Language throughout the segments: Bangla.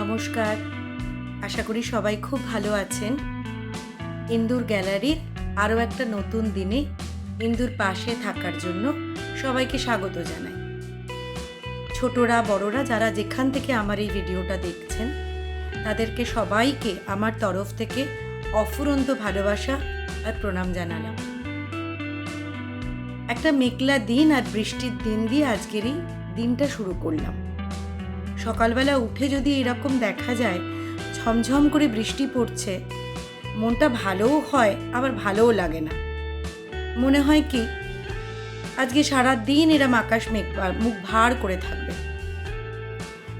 নমস্কার। আশা করি সবাই খুব ভালো আছেন। ইন্দুর গ্যালারির আরও একটা নতুন দিনে ইন্দুর পাশে থাকার জন্য সবাইকে স্বাগত জানাই। ছোটরা, বড়রা যারা যেখান থেকে আমার এই ভিডিওটা দেখছেন, তাদেরকে সবাইকে আমার তরফ থেকে অফুরন্ত ভালোবাসা আর প্রণাম জানালাম। একটা মেঘলা দিন আর বৃষ্টির দিন দিয়ে আজকের এই দিনটা শুরু করলাম। সকালবেলা উঠে যদি এরকম দেখা যায়, ঝমঝম করে বৃষ্টি পড়ছে, মনটা ভালোও হয়, আবার ভালোও লাগে না। মনে হয় কি, আজকে সারা দিন এরম আকাশ মেঘ মুখ ভার করে থাকবে।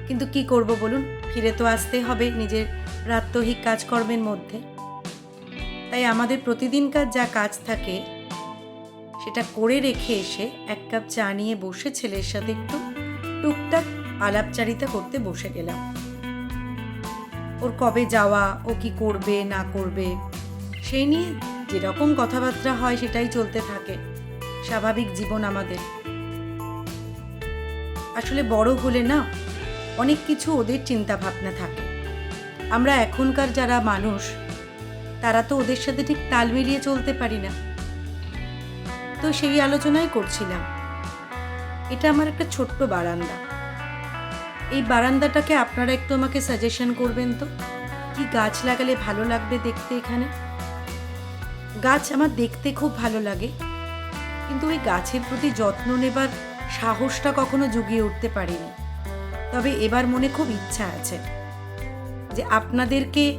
কিন্তু কি করব বলুন? ফিরে তো আসতে হবে নিজের প্রাত্যহিক কাজকর্মের মধ্যে। তাই আমাদের প্রতিদিনকার যা কাজ থাকে, সেটা করে রেখে এসে এক কাপ চা নিয়ে বসে ছেলের সাথে একটু টুকটাক আলাপচারিতা করতে বসে গেলাম। ওর কবে যাওয়া, ও কি করবে, না করবে সেই নিয়ে যেরকম কথাবার্তা হয় সেটাই চলতে থাকে। স্বাভাবিক জীবন আমাদের। আসলে বড় হলে না অনেক কিছু ওদের চিন্তা ভাবনা থাকে। আমরা এখনকার যারা মানুষ, তারা তো ওদের সাথে ঠিক তাল মিলিয়ে চলতে পারি না। তো সেই আলোচনাই করছিলাম। এটা আমার একটা ছোট্ট বারান্দা। এই বারান্দাটাকে আপনারা একটু আমাকে সাজেশন করবেন তো? কি গাছ লাগালে ভালো লাগবে দেখতে এখানে? গাছ আমার দেখতে খুব ভালো লাগে। কিন্তু ওই গাছের প্রতি যত্ন নেবার সাহসটা কখনো জুগিয়ে উঠতে পারিনি। তবে এবার মনে খুব ইচ্ছা আছে যে আপনাদেরকে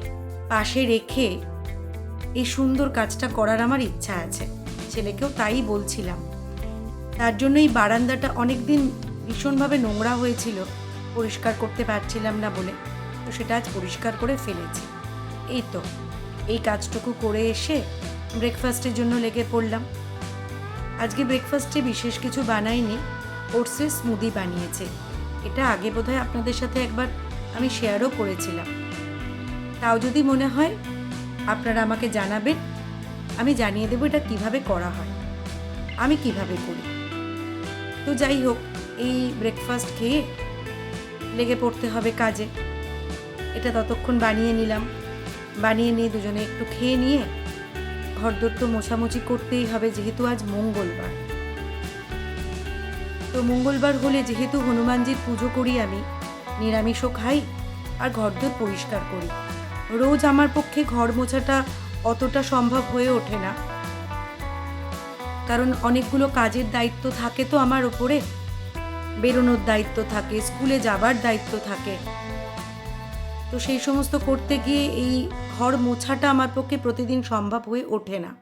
পাশে রেখে এই সুন্দর কাজটা করার আমার ইচ্ছা আছে। ছেলেকেও তাই বলছিলাম। তার জন্য এই বারান্দাটা অনেক দিন ভীষণভাবে নোংরা হয়েছিল। পরিষ্কার করতে পারছিলাম না বলে, তো সেটা আজ পরিষ্কার করে ফেলেছি। এই তো, এই কাজটুকু করে এসে ব্রেকফাস্টের জন্য লেগে পড়লাম। আজকে ব্রেকফাস্টে বিশেষ কিছু বানাইনি ওটসের স্মুদি বানিয়েছে। এটা আগে বোধহয় আপনাদের সাথে একবার আমি শেয়ারও করেছিলাম। তাও যদি মনে হয়, আপনারা আমাকে জানাবেন, আমি জানিয়ে দেবো এটা কীভাবে করা হয়। আমি কীভাবে করি। তো যাই হোক, এই ব্রেকফাস্ট খেয়ে লেগে পড়তে হবে কাজে। এটা ততক্ষণ বানিয়ে নিলাম। বানিয়ে নিয়ে দুজনে একটু খেয়ে নিয়ে ঘরদোর তো মোছামুছি করতেই হবে, যেহেতু আজ মঙ্গলবার। তো মঙ্গলবার হলে যেহেতু হনুমানজির পুজো করি আমি, নিরামিষও খাই আর ঘরদোর পরিষ্কার করি। রোজ আমার পক্ষে ঘর মোছাটা অতটা সম্ভব হয়ে ওঠে না। কারণ অনেকগুলো কাজের দায়িত্ব থাকে তো আমার ওপরে বেরোনোর দায়িত্ব থাকে, স্কুলে যাবার দায়িত্ব থাকে। তো সেই সমস্ত করতে গিয়ে এই ঘর মোছাটা আমার পক্ষে প্রতিদিন সম্ভব হয়ে ওঠে না।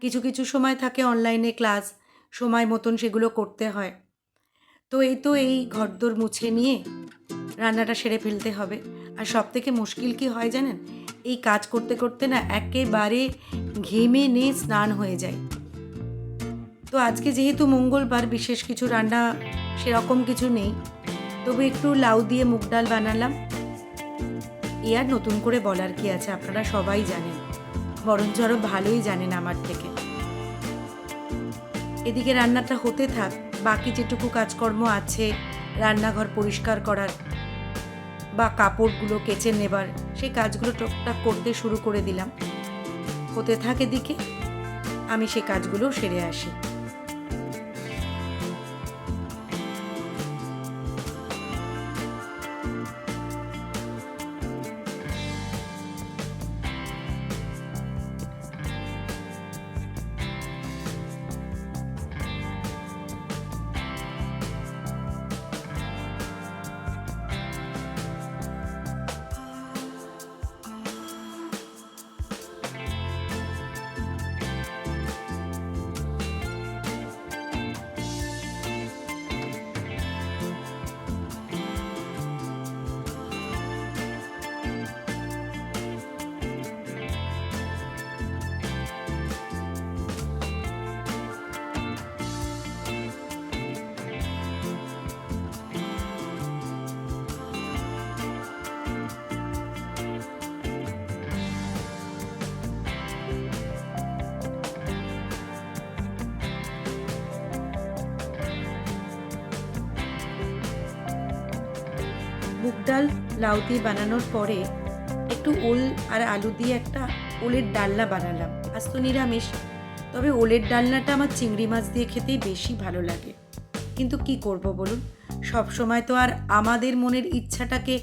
কিছু কিছু সময় থাকে অনলাইনে ক্লাস, সময় মতন সেগুলো করতে হয়। তো এই তো এই ঘরদোর মুছে নিয়ে রান্নাটা সেরে ফেলতে হবে। আর সব থেকে মুশকিল কি হয় জানেন? এই কাজ করতে করতে না একেবারে ঘেমে নিয়ে স্নান হয়ে যায়। তো আজকে যেহেতু মঙ্গলবার, বিশেষ কিছু রান্না সেরকম কিছু নেই, তবু একটু লাউ দিয়ে মুগ ডাল বানালাম। এ আর নতুন করে বলার কি আছে, আপনারা সবাই জানেন, বরঞ্চ আরও ভালোই জানেন আমার থেকে। এদিকে রান্নাটা হতে থাক, বাকি যেটুকু কাজকর্ম আছে, রান্নাঘর পরিষ্কার করার বা কাপড়গুলো কেচে নেবার, সেই কাজগুলো টুকটাক করতে শুরু করে দিলাম। হতে থাক এদিকে, আমি সে কাজগুলো সেরে আসি। মুগ ডাল, লাউ দিয়ে বানানোর পরে একটু ওল আর আলু দিয়ে একটা ওলের ডালনা বানালাম। আজ তো নিরামিষ। তবে ওলের ডালনাটা আমার চিংড়ি মাছ দিয়ে খেতেই বেশি ভালো লাগে। কিন্তু কি করব বলুন? সব সময় তো আর আমাদের মনের ইচ্ছাটাকে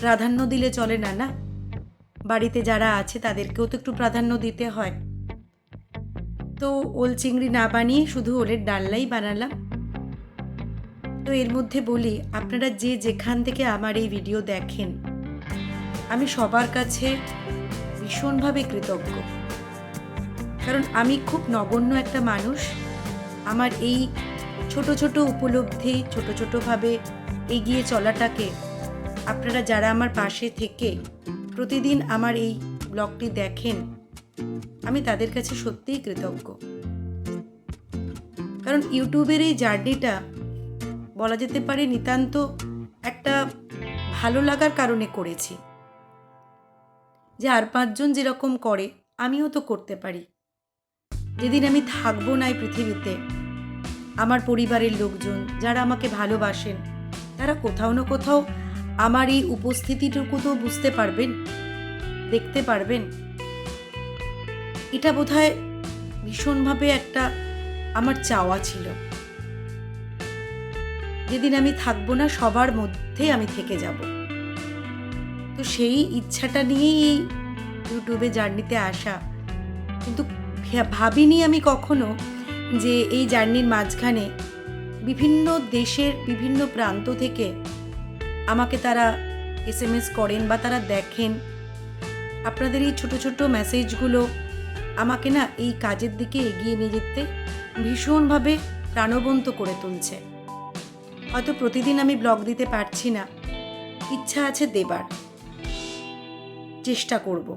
প্রাধান্য দিলে চলে না না? বাড়িতে যারা আছে তাদেরকেও তো একটু প্রাধান্য দিতে হয়। তো ওল চিংড়ি না বানিয়ে শুধু ওলের ডালনাই বানালাম। তো এর মধ্যে বলি, আপনারা যে যেখান থেকে আমার এই ভিডিও দেখেন, আমি সবার কাছে ভীষণভাবে কৃতজ্ঞ। কারণ আমি খুব নগণ্য একটা মানুষ। আমার এই ছোট ছোট উপলব্ধি, ছোট ছোটোভাবে এগিয়ে চলাটাকে আপনারা যারা আমার পাশে থেকে প্রতিদিন আমার এই ব্লগটি দেখেন, আমি তাদের কাছে সত্যিই কৃতজ্ঞ। কারণ ইউটিউবের এই জার্নিটা বলা যেতে পারে নিতান্ত একটা ভালো লাগার কারণে করেছি। যে আর পাঁচজন যেরকম করে, আমিও তো করতে পারি। যেদিন আমি থাকব না এই পৃথিবীতে, আমার পরিবারের লোকজন যারা আমাকে ভালোবাসেন, তারা কোথাও না কোথাও আমার এই উপস্থিতিটুকু তো বুঝতে পারবেন, দেখতে পারবেন। এটা বোধহয় ভীষণভাবে একটা আমার চাওয়া ছিল। যেদিন আমি থাকব না, সবার মধ্যে আমি থেকে যাব। তো সেই ইচ্ছাটা নিয়েই এই ইউটিউবে জার্নিতে আসা। কিন্তু ভাবিনি আমি কখনো যে এই জার্নির মাঝখানে বিভিন্ন দেশের বিভিন্ন প্রান্ত থেকে আমাকে তারা এস এম এস করেন বা তারা দেখেন। আপনাদের এই ছোট ছোট মেসেজগুলো আমাকে না এই কাজের দিকে এগিয়ে নিয়ে যেতে ভীষণভাবে প্রাণবন্ত করে তুলছে। হয়তো প্রতিদিন আমি ব্লগ দিতে পারছি না। ইচ্ছা আছে দেবার। চেষ্টা করব।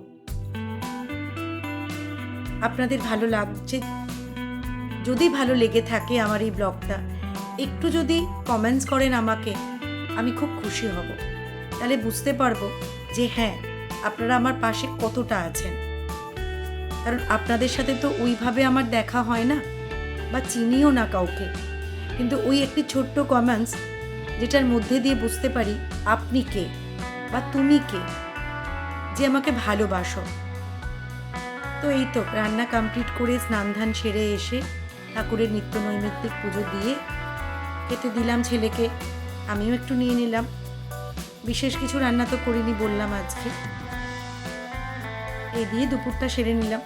আপনাদের ভালো লাগছে? যদি ভালো লেগে থাকে আমার এই ব্লগটা, একটু যদি কমেন্টস করেন আমাকে, আমি খুব খুশি হব। তাহলে বুঝতে পারব যে হ্যাঁ আপনারা আমার পাশে কতটা আছেন। কারণ আপনাদের সাথে তো ওইভাবে আমার দেখা হয় না, বা চিনিও না কাউকে। কিন্তু ওই একটি ছোট্ট কমেন্টস যেটার মধ্যে দিয়ে বুঝতে পারি আপনি কে বা তুমি কে যে আমাকে ভালোবাসো। তো এই তো রান্না কমপ্লিট করে স্নান ধান সেরে এসে ঠাকুরের নিত্য নৈমিত্তিক পুজো দিয়ে খেতে দিলাম ছেলেকে। আমিও একটু নিয়ে নিলাম। বিশেষ কিছু রান্না তো করিনি বললাম আজকে। এই দিয়ে দুপুরটা সেরে নিলাম।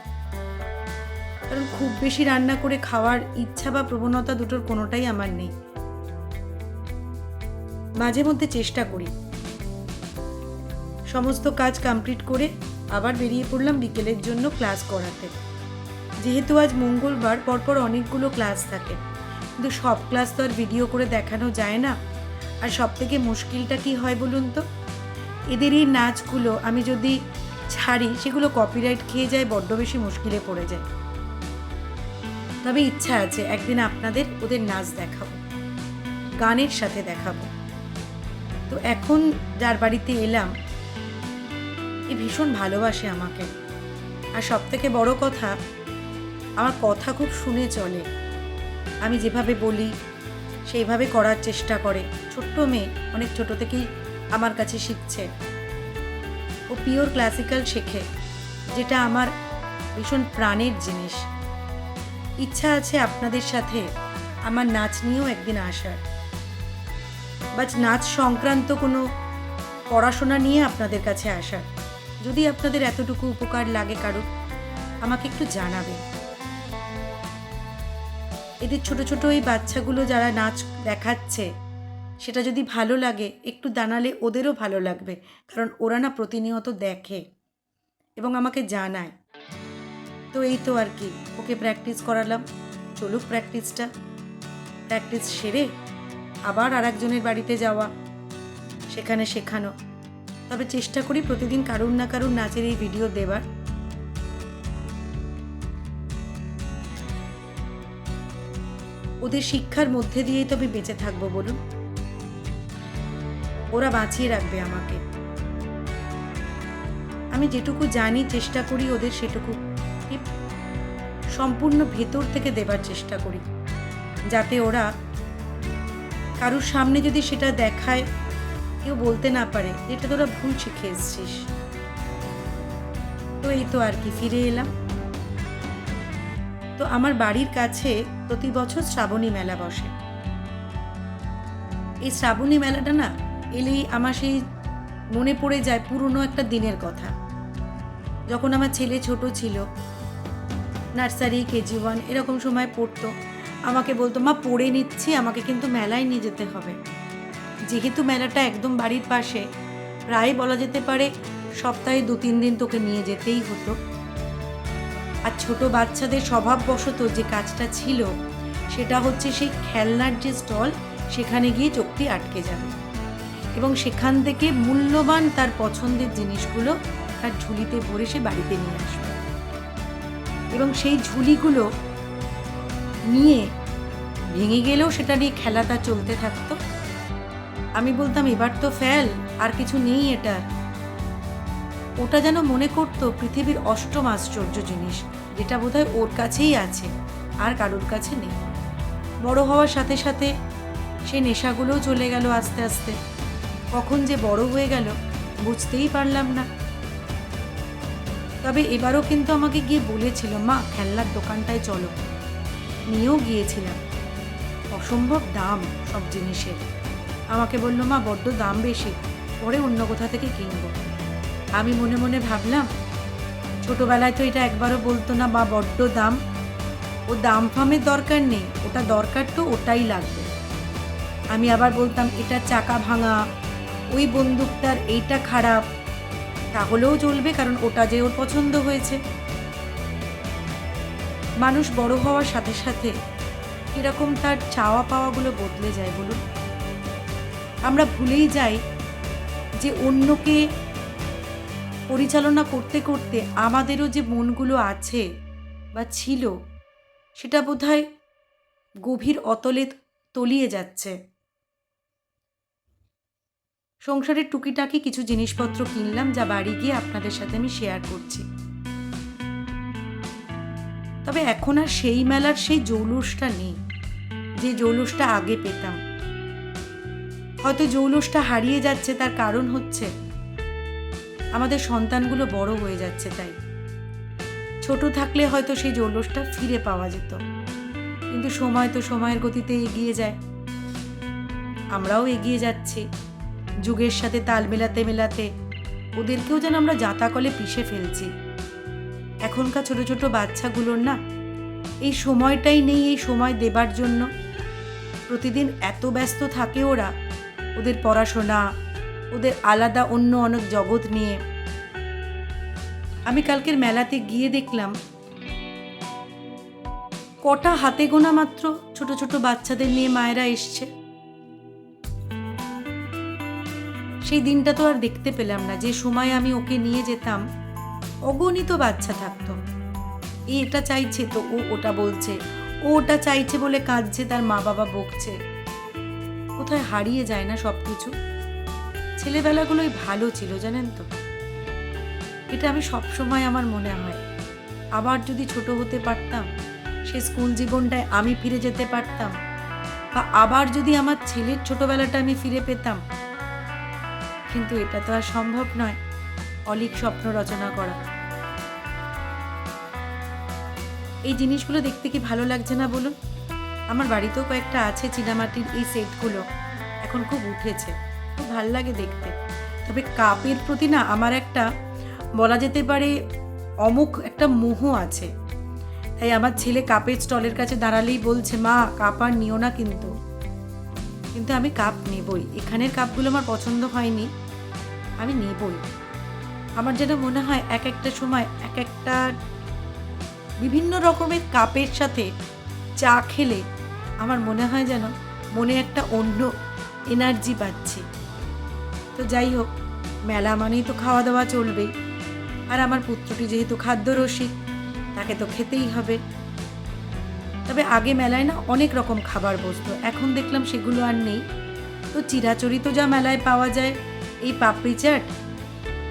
কারণ খুব বেশি রান্না করে খাওয়ার ইচ্ছা বা প্রবণতা দুটোর কোনোটাই আমার নেই। মাঝে মধ্যে চেষ্টা করি। সমস্ত কাজ কমপ্লিট করে আবার বেরিয়ে পড়লাম বিকেলের জন্য ক্লাস করাতে। যেহেতু আজ মঙ্গলবার, পরপর অনেকগুলো ক্লাস থাকে। কিন্তু সব ক্লাস তো আর ভিডিও করে দেখানো যায় না। আর সব থেকে মুশকিলটা কি হয় বলুন তো? এদের এই নাচগুলো আমি যদি ছাড়ি, সেগুলো কপিরাইট খেয়ে যায়, বড্ড বেশি মুশকিলে পড়ে যায়। তবে ইচ্ছা আছে একদিন আপনাদের ওদের নাচ দেখাবো, গানের সাথে দেখাবো। তো এখন যার বাড়িতে এলাম, এ ভীষণ ভালোবাসে আমাকে। আর সব থেকে বড় কথা, আমার কথা খুব শুনে চলে। আমি যেভাবে বলি, সেইভাবে করার চেষ্টা করে। ছোট্ট মেয়ে, অনেক ছোট থেকেই আমার কাছে শিখছে। ও পিওর ক্লাসিক্যাল শেখে, যেটা আমার ভীষণ প্রাণের জিনিস। ইচ্ছা আছে আপনাদের সাথে আমার নাচ নিয়েও একদিন আসার। বাট নাচ সংক্রান্ত কোনো পড়াশোনা নিয়ে আপনাদের কাছে আসার। যদি আপনাদের এতটুকু উপকার লাগে কারও আমাকে একটু জানাবে এদের ছোট ছোট এই বাচ্চাগুলো যারা নাচ দেখাচ্ছে, সেটা যদি ভালো লাগে, একটু দাঁড়ালে ওদেরও ভালো লাগবে, কারণ ওরা না প্রতিনিয়ত দেখে এবং আমাকে জানায়। তো এই তো আর কি, ওকে প্র্যাকটিস করালাম। চলুক প্র্যাকটিসটা প্র্যাকটিস সেরে আবার আর একজনের বাড়িতে যাওয়া, সেখানে শেখানো। তবে চেষ্টা করি প্রতিদিন কারুর না কারুর নাচের এই ভিডিও দেবার। ওদের শিক্ষার মধ্যে দিয়েই তবে বেঁচে থাকব বলুন। ওরা বাঁচিয়ে রাখবে আমাকে। আমি যেটুকু জানি, চেষ্টা করি ওদের সেটুকু সম্পূর্ণ ভেতর থেকে দেবার চেষ্টা করি, যাতে ওরা কারুর সামনে যদি সেটা দেখায়, কেউ বলতে না পারে যেটা তোরা ভুল শিখে এসছিস। তো এই তো আর কি, ফিরে এলাম। তো আমার বাড়ির কাছে প্রতি বছর শ্রাবণী মেলা বসে। এই শ্রাবণী মেলাটা না এলেই আমার সেই মনে পড়ে যায় পুরনো একটা দিনের কথা। যখন আমার ছেলে ছোট ছিল নার্সারি, কেজি ওয়ান এরকম সময় পড়তো। আমাকে বলতো, মা, পড়ে নিচ্ছি, আমাকে কিন্তু মেলায় নিয়ে যেতে হবে। যেহেতু মেলাটা একদম বাড়ির পাশে, প্রায় বলা যেতে পারে সপ্তাহে দু তিন দিন তোকে নিয়ে যেতেই হতো। আর ছোট বাচ্চাদের স্বভাববশত যে কাজটা ছিল, সেটা হচ্ছে সেই খেলনার যে স্টল, সেখানে গিয়ে চোখটি আটকে যাবে। এবং সেখান থেকে মূল্যবান তার পছন্দের জিনিসগুলো তার ঝুলিতে ভরে সে বাড়িতে নিয়ে আসবে। এবং সেই ঝুলিগুলো নিয়ে ভেঙে গেলেও সেটা নিয়ে খেলাটা চলতে থাকতো। আমি বলতাম, এবার তো ফেল, আর কিছু নেই এটা। ওটা যেন মনে করতো পৃথিবীর অষ্টম আশ্চর্য জিনিস, যেটা বোধহয় ওর কাছেই আছে, আর কারোর কাছে নেই। বড় হওয়ার সাথে সাথে সে নেশাগুলোও চলে গেল আস্তে আস্তে। কখন যে বড় হয়ে গেল বুঝতেই পারলাম না। তবে এবারও কিন্তু আমাকে গিয়ে বলেছিল, মা, খেলনার দোকানটায় চলো। নিয়েও গিয়েছিলাম। অসম্ভব দাম সব জিনিসের। আমাকে বলল, মা, বড্ড দাম বেশি, পরে অন্য কোথা থেকে কিনবো? আমি মনে মনে ভাবলাম, ছোটবেলায় তো এটা একবারও বলতো না বা বড্ড দাম। ও দাম ফামের দরকার নেই, ওটা দরকার তো ওটাই লাগবে। আমি আবার বলতাম, এটা চাকা ভাঙা, ওই বন্দুকটার এইটা খারাপ তাহলেও চলবে কারণ ওটা যে ওর পছন্দ হয়েছে। মানুষ বড় হওয়ার সাথে সাথে কীরকম তার চাওয়া পাওয়াগুলো বদলে যায় বলুন। আমরা ভুলেই যাই যে অন্যকে পরিচালনা করতে করতে আমাদেরও যে মনগুলো আছে বা ছিল, সেটা বোধহয় গভীর অতলে তলিয়ে যাচ্ছে। সংসারের টুকিটাকি কিছু জিনিসপত্র কিনলাম যা বাড়ি গিয়ে আপনাদের সাথে আমি শেয়ার করছি। তবে এখন আর সেই মেলার সেই জৌলুসটা নেই। যে জৌলুসটা আগে পেতাম। হয়তো জৌলুসটা হারিয়ে যাচ্ছে তার কারণ হচ্ছে আমাদের সন্তানগুলো বড় হয়ে যাচ্ছে তাই। ছোট থাকলে হয়তো সেই জৌলুসটা ফিরে পাওয়া যেত। কিন্তু সময় তো সময়ের গতিতে এগিয়ে যায়। আমরাও এগিয়ে যাচ্ছি। যুগের সাথে তাল মেলাতে মেলাতে ওদেরকেও যেন আমরা জাতাকলে পিষে ফেলছি। এখনকার ছোট ছোট বাচ্চাগুলোর না এই সময়টাই নেই এই সময় দেবার জন্য। প্রতিদিন এত ব্যস্ত থাকে ওরা, ওদের পড়াশোনা, ওদের আলাদা অন্য অনেক জগৎ নিয়ে। আমি কালকের মেলাতে গিয়ে দেখলাম, কটা হাতে গোনা মাত্র ছোট ছোট বাচ্চাদের নিয়ে মায়েরা এসছে। সেই দিনটা তো আর দেখতে পেলাম না। যে সময় আমি ওকে নিয়ে যেতাম, অগণিত বাচ্চা থাকতো। এটা চাইছে তো, ও ওটা বলছে। ও ওটা চাইছে বলে কাঁদছে, তার মা বাবা বকছে। কোথায় হারিয়ে যায় না সব কিছু ছেলেবেলাগুলোই ভালো ছিল, জানেন তো? এটা আমি সবসময় আমার মনে হয়। আবার যদি ছোট হতে পারতাম, সে স্কুল জীবনটায় আমি ফিরে যেতে পারতাম, বা আবার যদি আমার ছেলের ছোটবেলাটা আমি ফিরে পেতাম কিন্তু এটা তো আর সম্ভব নয়। অলিক স্বপ্ন রচনা করা। এই জিনিসগুলো দেখতে কি ভালো লাগছে না বলুন? আমার বাড়িতেও কয়েকটা আছে চীনামাটির এই সেটগুলো। এখন খুব উঠেছে। খুব ভালো লাগে দেখতে। তবে কাপের প্রতি না আমার একটা, বলা যেতে পারে, অমুক একটা মোহ আছে। তাই আমার ছেলে কাপের স্টলের কাছে দাঁড়ালেই বলছে, মা, কাপ আর নিও না কিন্তু। কিন্তু আমি কাপ নেবই। এখানের কাপগুলো আমার পছন্দ হয়নি। আমি নেবই। আমার যেন মনে হয় এক একটা সময় এক একটা বিভিন্ন রকমের কাপের সাথে চা খেলে আমার মনে হয় যেন মনে একটা অন্য এনার্জি পাচ্ছে। তো যাই হোক, মেলা মানেই তো খাওয়া দাওয়া চলবেই। আর আমার পুত্রটি যেহেতু খাদ্যরসিক, তাকে তো খেতেই হবে। তবে আগে মেলায় না অনেক রকম খাবার বসতো। এখন দেখলাম সেগুলো আর নেই। তো চিরাচরিত যা মেলায় পাওয়া যায়, এই পাপড়ি চাট,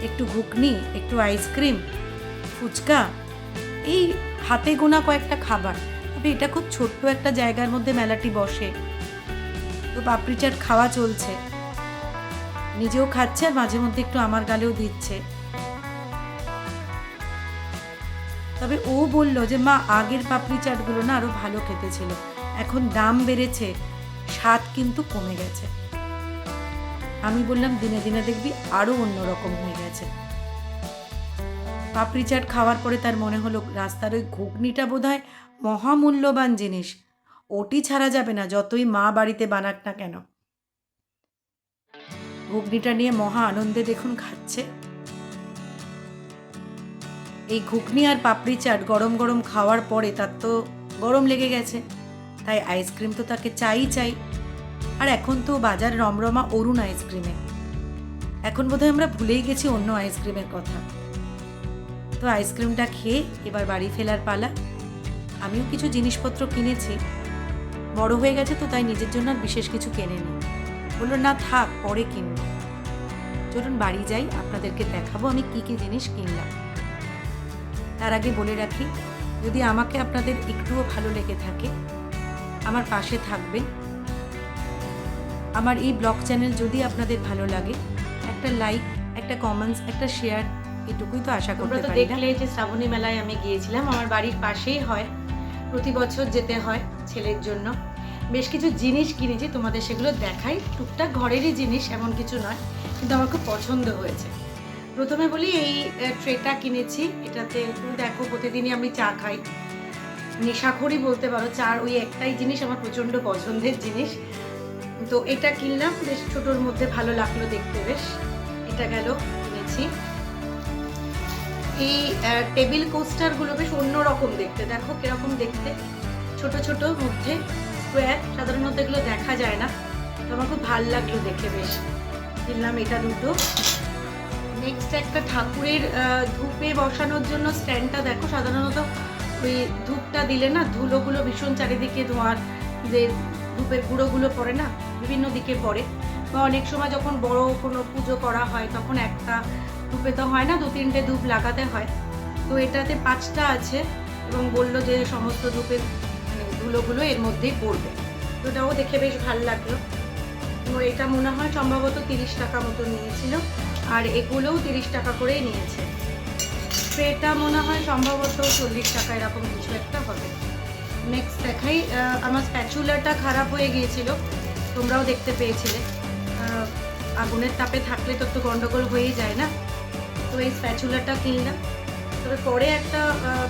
একটু ঘুগনি, একটু আইসক্রিম, ফুচকা, এই হাতে গোনা কয়েকটা খাবার। তবে এটা খুব ছোট্ট একটা জায়গার মধ্যে মেলাটি বসে। তো পাপড়ি চাট খাওয়া চলছে। নিজেও খাচ্ছে আর মাঝে মধ্যে একটু আমার গালেও দিচ্ছে। তবে ও বলল যে, মা, আগের পাপড়ি চাটগুলো না আরও ভালো খেতে ছিল। এখন দাম বেড়েছে, স্বাদ কিন্তু কমে গেছে। আমি বললাম, দিনে দিনে দেখবি আরও অন্যরকম হয়ে গেছে। পাপড়ি চাট খাওয়ার পরে তার মনে হলো, রাস্তার ওই ঘুগনিটা বোধ হয় মহামূল্যবান জিনিস। ওটি ছাড়া যাবে না, যতই মা বাড়িতে বানাক না কেন। ঘুগনিটা নিয়ে মহা আনন্দে দেখুন খাচ্ছে। এই ঘুগনি আর পাপড়ি চাট গরম গরম খাওয়ার পরে তার তো গরম লেগে গেছে। তাই আইসক্রিম তো তাকে চাই চাই। আর এখন তো বাজার রমরমা অরুণ আইসক্রিমে। এখন বোধহয় আমরা ভুলেই গেছি অন্য আইসক্রিমের কথা। তো আইসক্রিমটা খেয়ে এবার বাড়ি ফেলার পালা। আমিও কিছু জিনিসপত্র কিনেছি। বড় হয়ে গেছে তো তাই নিজের জন্য আর বিশেষ কিছু কেনেনি। বলল, না থাক, পরে কিনব। চলুন বাড়ি যাই, আপনাদেরকে দেখাবো আমি কি কি জিনিস কিনলাম। তার আগে বলে রাখি যদি আমাকে আপনাদের একটুও ভালো লেগে থাকে আমার পাশে থাকবেন। আমার এই ব্লগ চ্যানেল যদি আপনাদের ভালো লাগে একটা লাইক একটা কমেন্টস একটা শেয়ার এটুকুই তো আশা করতে পারি দেখলে যে শ্রাবণী মেলায় আমি গিয়েছিলাম আমার বাড়ির পাশেই হয় প্রতি বছর যেতে হয় ছেলের জন্য। বেশ কিছু জিনিস কিনেছি তোমাদের সেগুলো দেখাই। টুকটাক ঘরেরই জিনিস এমন কিছু নয় কিন্তু আমার খুব পছন্দ হয়েছে। প্রথমে বলি, এই ট্রেটা কিনেছি। এটাতে তুমি দেখো, প্রতিদিনই আমি চা খাই। নেশাখড়ি বলতে পারো, চার ওই একটাই জিনিস আমার প্রচণ্ড পছন্দের জিনিস। তো এটা কিনলাম, বেশ ছোটোর মধ্যে ভালো লাগল দেখতে, বেশ। এটা গেল, কিনেছি। এই টেবিল কোস্টারগুলো বেশ অন্যরকম দেখতে। দেখো কীরকম দেখতে। ছোট ছোট, মধ্যে স্কোয়ার সাধারণত এগুলো দেখা যায় না। তো আমার খুব ভালো লাগল দেখে, বেশ। কিনলাম এটা দুটো। নেক্সট একটা ঠাকুরের ধূপে বসানোর জন্য স্ট্যান্ডটা দেখো, সাধারণত ওই ধূপটা দিলে না, ধুলোগুলো ভীষণ চারিদিকে ধোঁয়ার যে ধূপের গুঁড়োগুলো পড়ে না, বিভিন্ন দিকে পড়ে। বা অনেক সময় যখন বড় কোনো পুজো করা হয়, তখন একটা ধূপে তো হয় না দু তিনটে ধূপ লাগাতে হয়। তো এটাতে পাঁচটা আছে এবং বলল যে সমস্ত ধূপের মানে ধুলোগুলো এর মধ্যেই পড়বে। তো ওটাও দেখে বেশ ভালো লাগল। তো এটা মনে হয় সম্ভবত তিরিশ টাকা মতো নিয়েছিল। আর এগুলোও তিরিশ টাকা করেই নিয়েছে। ট্রেটা মনে হয় সম্ভবত চল্লিশ টাকা, এরকম কিছু একটা হবে। নেক্সট দেখাই আমার স্প্যাচুলাটা খারাপ হয়ে গিয়েছিল, তোমরাও দেখতে পেয়েছিলে। আগুনের তাপে থাকলে তো একটু গন্ডগোল হয়েই যায় না? তো এই স্প্যাচুলাটা কিনলাম। তবে পরে একটা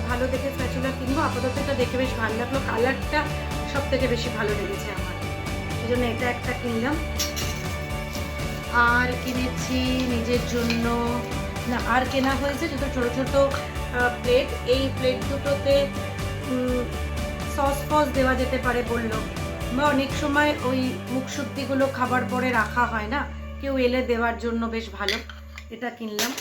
ভালো দেখে স্প্যাচুলা কিনবো। আপাতত এটা দেখে বেশ ভালো লাগল। কালারটা সব থেকে বেশি ভালো লেগেছে আমার। এই জন্য এটা একটা কিনলাম। আর কিনেছি নিজের জন্য। না, আর কেনা হয়েছে দুটো ছোটো ছোটো প্লেট এই প্লেট দুটোতে সস ফস দেওয়া যেতে পারে বলল। বা অনেক সময় ওই মুখশুদ্ধিগুলো খাবার পরে রাখা হয় না? কেউ এলে দেওয়ার জন্য বেশ ভালো। এটা কিনলাম।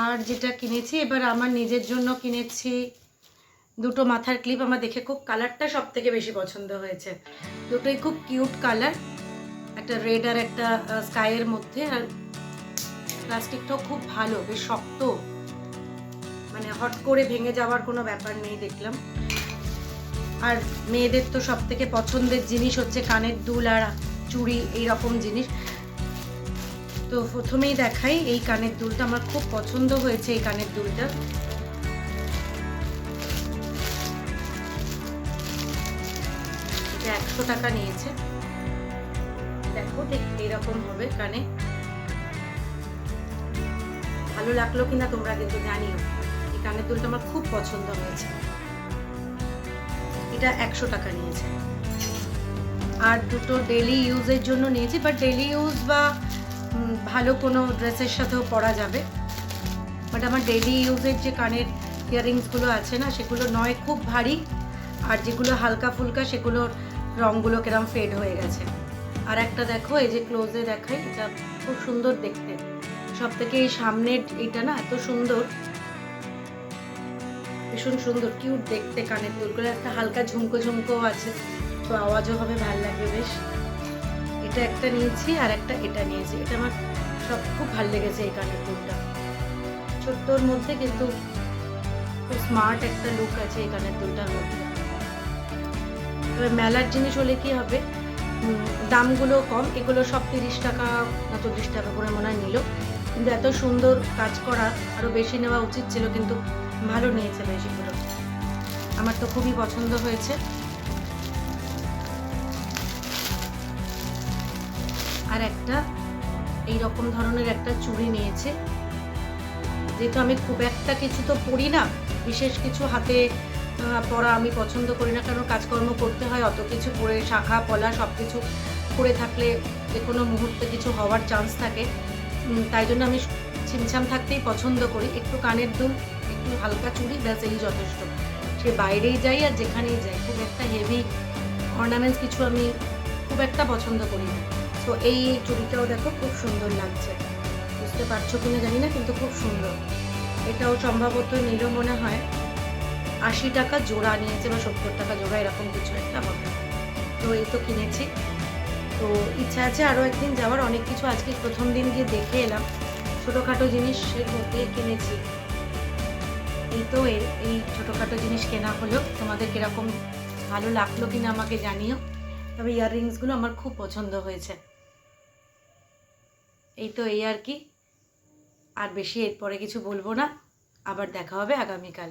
আর যেটা কিনেছি, এবার আমার নিজের জন্য কিনেছি দুটো মাথার ক্লিপ আমার দেখে খুব কালারটা সব থেকে বেশি পছন্দ হয়েছে। দুটোই খুব কিউট কালার একটা রেড আর একটা স্কাইয়ের মধ্যে। আর প্লাস্টিকটাও খুব ভালো, বেশ শক্ত। মানে হট করে ভেঙে যাওয়ার কোনো ব্যাপার নেই, দেখলাম। আর মেয়েদের তো সব থেকে পছন্দের জিনিস হচ্ছে কানের দুল আর চুড়ি এই রকম জিনিস। তো প্রথমেই দেখাই এই কানের দুলটা। আমার খুব পছন্দ হয়েছে এই কানের দুলটা। একশো টাকা নিয়েছে। ঠিক এইরকম হবে, কানে। ভালো লাগল কিনা তোমরা কিন্তু জানিও। এই কানের দুলটা আমার খুব পছন্দ হয়েছে। এটা একশো টাকা নিয়েছে। আর দুটো ডেলি ইউজের জন্য নিয়েছি বাট ডেলি ইউজ বা ভালো কোনো ড্রেসের সাথেও পরা যাবে। বাট আমার ডেলি ইউজের যে কানের ইয়ারিংসগুলো আছে না, সেগুলো নয়, খুব ভারী। আর যেগুলো হালকা ফুলকা সেগুলোর রঙগুলো কেরম ফেড হয়ে গেছে। আর একটা দেখো, এই যে ক্লোজে দেখাই, এটা খুব সুন্দর দেখতে। সব থেকে এই সামনের এটা না, এত সুন্দর। ভীষণ সুন্দর কিউট দেখতে কানের দুলগুলো একটা হালকা ঝুমকো ঝুমকো আছে, তো আওয়াজও হবে, ভালো লাগবে বেশ। এটা একটা নিয়েছি আর একটা এটা নিয়েছি, এটা আমার সব খুব ভালো লেগেছে এই কানের দুলটা। ছোট্টর মধ্যে কিন্তু খুব স্মার্ট একটা লুক আছে এই কানের দুলটার মধ্যে। এবার মেলার জিনিস হলে কি হবে? দামগুলো কম, এগুলো সব তিরিশ টাকা না চল্লিশ টাকা করে মনে হয় নিল। কিন্তু এত সুন্দর কাজ করা আরও বেশি নেওয়া উচিত ছিল, কিন্তু ভালো নিয়েছে বেশিগুলো আমার তো খুবই পছন্দ হয়েছে। আর একটা, এই রকম ধরনের একটা চুড়ি নিয়েছে। যেহেতু আমি খুব একটা কিছু তো পরি না, বিশেষ কিছু হাতে পরা আমি পছন্দ করি না কারণ কাজকর্ম করতে হয়, অত কিছু পরে শাখা, পলা সব কিছু করে থাকলে যে কোনো মুহূর্তে কিছু হওয়ার চান্স থাকে। তাই জন্য আমি ছিমছাম থাকতেই পছন্দ করি। একটু কানের দুল, একটু হালকা চুড়ি, ব্যাস, এই যথেষ্ট। সে বাইরেই যাই আর যেখানেই যাই, খুব একটা হেভি অর্নামেন্টস কিছু আমি খুব একটা পছন্দ করি না। তো এই চুড়িটাও দেখো, খুব সুন্দর লাগছে। বুঝতে পারছ কিনা জানি না, কিন্তু খুব সুন্দর। এটাও সম্ভবত নিল মনে হয়। আশি টাকা জোড়া নিয়েছে বা সত্তর টাকা জোড়া, এরকম কিছু একটা হবে তো এই তো কিনেছি। তো ইচ্ছা আছে আরও একদিন যাওয়ার। অনেক কিছু আজকে প্রথম দিন গিয়ে দেখে এলাম। ছোটোখাটো জিনিসের মধ্যে কিনেছি। এই তো এর এই ছোটোখাটো জিনিস কেনা হলো। তোমাদের কীরকম ভালো লাগল কিনা আমাকে জানিও। তবে ইয়াররিংসগুলো আমার খুব পছন্দ হয়েছে। এই তো এই আর কি। আর বেশি এরপরে কিছু বলব না। আবার দেখা হবে আগামীকাল।